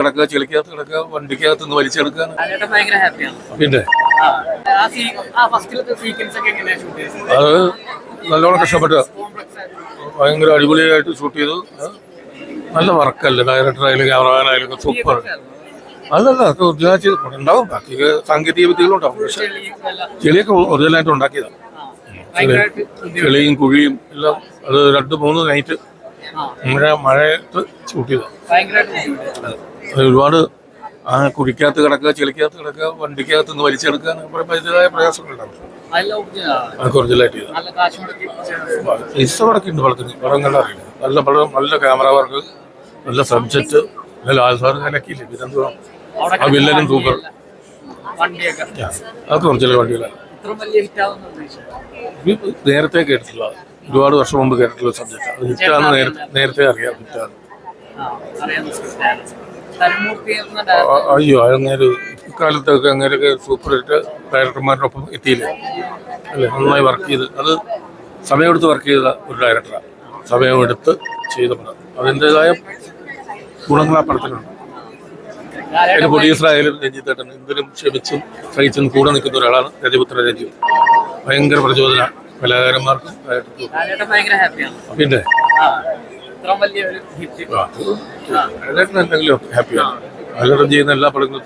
കിടക്കുക ചെളിക്കകത്ത് കിടക്കുക വണ്ടിക്കകത്ത് നിന്ന് വലിച്ചെടുക്കുക പിന്നെ? അത് നല്ലോണം കഷ്ടപ്പെട്ട. ഭയങ്കര അടിപൊളിയായിട്ട് ഷൂട്ട് ചെയ്തു. നല്ല വർക്കല്ലേ? ഡയറക്ടറായാലും ക്യാമറമാൻ ആയാലും സൂപ്പർ അതല്ല ഒറിജിനൽ ഉണ്ടാവും ബാക്കി സാങ്കേതിക വിദ്യകളുണ്ടാവും പക്ഷെ ചെളിയൊക്കെ ഒറിജിനലായിട്ട് ഉണ്ടാക്കിയതാണ്. ചെളിയും കുഴിയും എല്ലാം അത് രണ്ട് മൂന്ന് നൈറ്റ് മഴ മഴയത്ത് ഷൂട്ട് ഒരുപാട് ആ കുടിക്കകത്ത് കിടക്കുക ചെളിക്കകത്ത് കിടക്കുക വണ്ടിക്കകത്ത് നിന്ന് വലിച്ചെടുക്കുക അതിന്റെതായ പ്രയാസങ്ങളുണ്ടാവും ഒറിജിനലായിട്ട് പൈസ മുടക്കിണ്ട് പടത്തിന് പടം കണ്ടാ അറിയില്ല. നല്ല പടം നല്ല ക്യാമറ വർക്ക് നല്ല സബ്ജക്റ്റ് നല്ല ആൽസാർ കലക്കിയില്ലേ പിന്നെന്തുവാ? എന്തുവാ ആ വില്ലനും സൂപ്പർ. അതൊക്കെ ഒറിജിനൽ വണ്ടികളാണ് നേരത്തെ കേട്ടിട്ടുള്ള ഒരുപാട് വർഷം മുമ്പ് കേട്ടിട്ടുള്ള സബ്ജക്റ്റാണ് അത് ഹിറ്റാന്ന് നേരത്തെ നേരത്തെ അറിയാം ഹിറ്റാണ് അയ്യോ അങ്ങനെ ഇക്കാലത്തൊക്കെ അങ്ങനെയൊക്കെ സൂപ്പർ ഹിറ്റ് ഡയറക്ടർമാരുടെ ഒപ്പം എത്തിയില്ലേ? അല്ലേ? നന്നായി വർക്ക് ചെയ്ത്. അത് സമയമെടുത്ത് വർക്ക് ചെയ്ത ഒരു ഡയറക്ടറാണ് സമയമെടുത്ത് ചെയ്ത പടം. അതിന്റെതായ ഗുണങ്ങൾ ആ പടത്തിലുണ്ട്. അതിന്റെ പ്രൊഡ്യൂസറായാലും രഞ്ജിത്തേട്ടൻ എന്തിനും ക്ഷമിച്ചും സഹിച്ചും കൂടെ നിൽക്കുന്ന ഒരാളാണ് രജപുത്ര രഞ്ജിത്ത് ഭയങ്കര പ്രചോദന. കലാകാരന്മാർക്കും പിന്നെ? എന്തെങ്കിലും ഹാപ്പിയാണ് ചെയ്യുന്ന എല്ലാ പടങ്ങളും